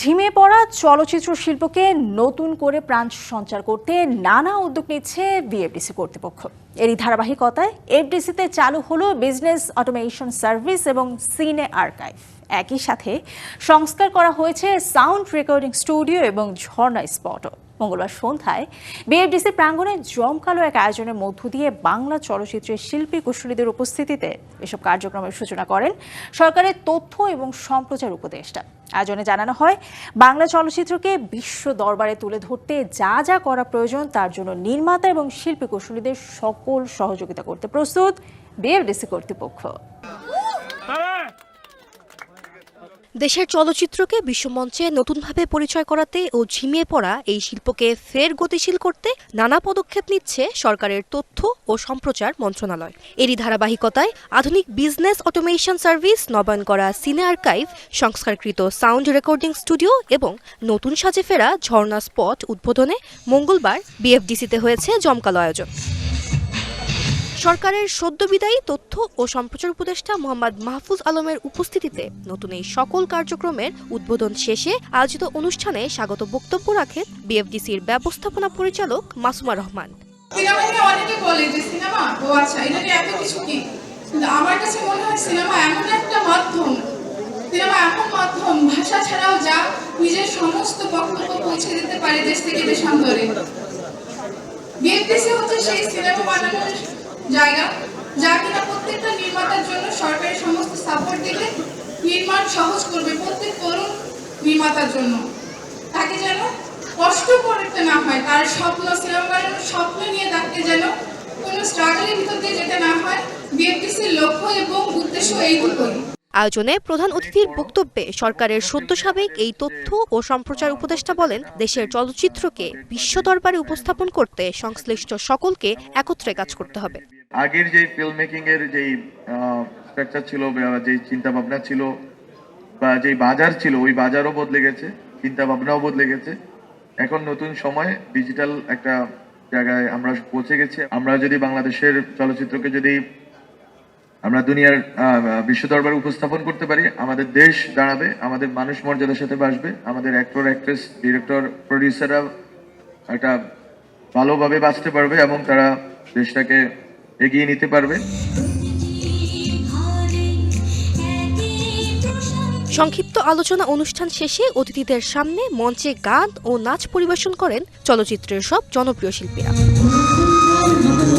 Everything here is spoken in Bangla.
ঝিমে পড়া চলচ্চিত্র শিল্পকে নতুন করে প্রাণ সঞ্চার করতে নানা উদ্যোগ নিচ্ছে বিএফডিসি কর্তৃপক্ষ। এরই ধারাবাহিকতায় এফডিসিতে চালু হলো বিজনেস অটোমেশন সার্ভিস এবং সিনে আর্কাইভ। একই সাথে সংস্কার করা হয়েছে সাউন্ড রেকর্ডিং স্টুডিও এবং ঝর্ণা স্পটও। মঙ্গলবার সন্ধ্যায় বিএফডিসি প্রাঙ্গণে জমকালো এক আয়োজনের মধ্য দিয়ে বাংলা চলচ্চিত্রের শিল্পী কুশলীদের উপস্থিতিতে এসব কার্যক্রমের সূচনা করেন সরকারের তথ্য এবং সম্প্রচার উপদেষ্টা। আয়োজনে জানানো হয়, বাংলা চলচ্চিত্রকে বিশ্ব দরবারে তুলে ধরতে যা যা করা প্রয়োজন তার জন্য নির্মাতা এবং শিল্পী কৌশলীদের সকল সহযোগিতা করতে প্রস্তুত, বিএফডিসি কর্তৃপক্ষ। দেশের চলচ্চিত্রকে বিশ্বমঞ্চে নতুনভাবে পরিচয় করাতে ও ঝিমিয়ে পড়া এই শিল্পকে ফের গতিশীল করতে নানা পদক্ষেপ নিচ্ছে সরকারের তথ্য ও সম্প্রচার মন্ত্রণালয়। এরই ধারাবাহিকতায় আধুনিক বিজনেস অটোমেশন সার্ভিস, নবায়ন করা সিনে আর্কাইভ, সংস্কারকৃত সাউন্ড রেকর্ডিং স্টুডিও এবং নতুন সাজে ফেরা ঝর্ণা স্পট উদ্বোধনে মঙ্গলবার বিএফডিসিতে হয়েছে জমকালো আয়োজন। সরকারের সদ্য বিদায়ী তথ্য ও সম্প্রচার উপদেষ্টা মোহাম্মদ মাহফুজ আলমের উপস্থিতিতে নতুন এই সকল কার্যক্রমের উদ্বোধন শেষে আয়োজিত অনুষ্ঠানে স্বাগত বক্তব্য রাখেন বিএফডিসির ব্যবস্থাপনা পরিচালক মাসুমা রহমান। আচ্ছা আমার কাছে মনে হয় সিনেমা এমন একটা মাধ্যম, সিনেমা এমন মাধ্যম, ভাষা ছাড়াও যা নিজের সমস্ত বক্তব্য পৌঁছে দিতে পারে দেশ থেকে দেশান্তরে। হচ্ছে সেই সিনেমা বানানোর জায়গা, যা কিনা প্রত্যেকটা নির্মাতার জন্য সরকারের সমস্ত সাপোর্ট দিলে নির্মাণ সহজ করবে প্রত্যেক তরুণ নির্মাতার জন্য। তাকে যেন কষ্ট করতে না হয়, তার স্বপ্ন সিনেমা স্বপ্ন নিয়ে তাকে যেন কোনো স্ট্রাগলের ভিতর দিয়ে যেতে না হয় বিএফটিসির লক্ষ্য এবং উদ্দেশ্য এইটুকুই। আয়োজনে প্রধান অতিথির বক্তব্যে সরকারের সদ্য সাবেক এই তথ্য ও সম্প্রচার উপদেষ্টা বলেন, দেশের চলচ্চিত্রকে বিশ্ব দরবারে উপস্থাপন করতে সংশ্লিষ্ট সকলকে একত্রে কাজ করতে হবে। আগের যে ফিল্ম মেকিং এর যেই স্ট্রাকচার ছিল যেই চিন্তা ভাবনা ছিল বা যেই বাজার ছিল, ওই বাজারও বদলে গেছে চিন্তা ভাবনাও বদলে গেছে। এখন নতুন সময় ডিজিটাল একটা জায়গায় আমরা পৌঁছে গেছি। আমরা যদি বাংলাদেশের চলচ্চিত্রকে যদি আমরা দুনিয়ার বিশ্ব দরবারে উপস্থাপন করতে পারি, আমাদের দেশ দাঁড়াবে, আমাদের মানুষ মর্যাদার সাথে বাসবে, আমাদের অ্যাক্টর অ্যাক্ট্রেস ডিরেক্টর প্রডিউসাররা একটা ভালোভাবে বাঁচতে পারবে এবং তারা দেশটাকে এগিয়ে নিতে পারবে। সংক্ষিপ্ত আলোচনা অনুষ্ঠান শেষে অতিথিদের সামনে মঞ্চে গান ও নাচ পরিবেশন করেন চলচ্চিত্রের সব জনপ্রিয় শিল্পীরা।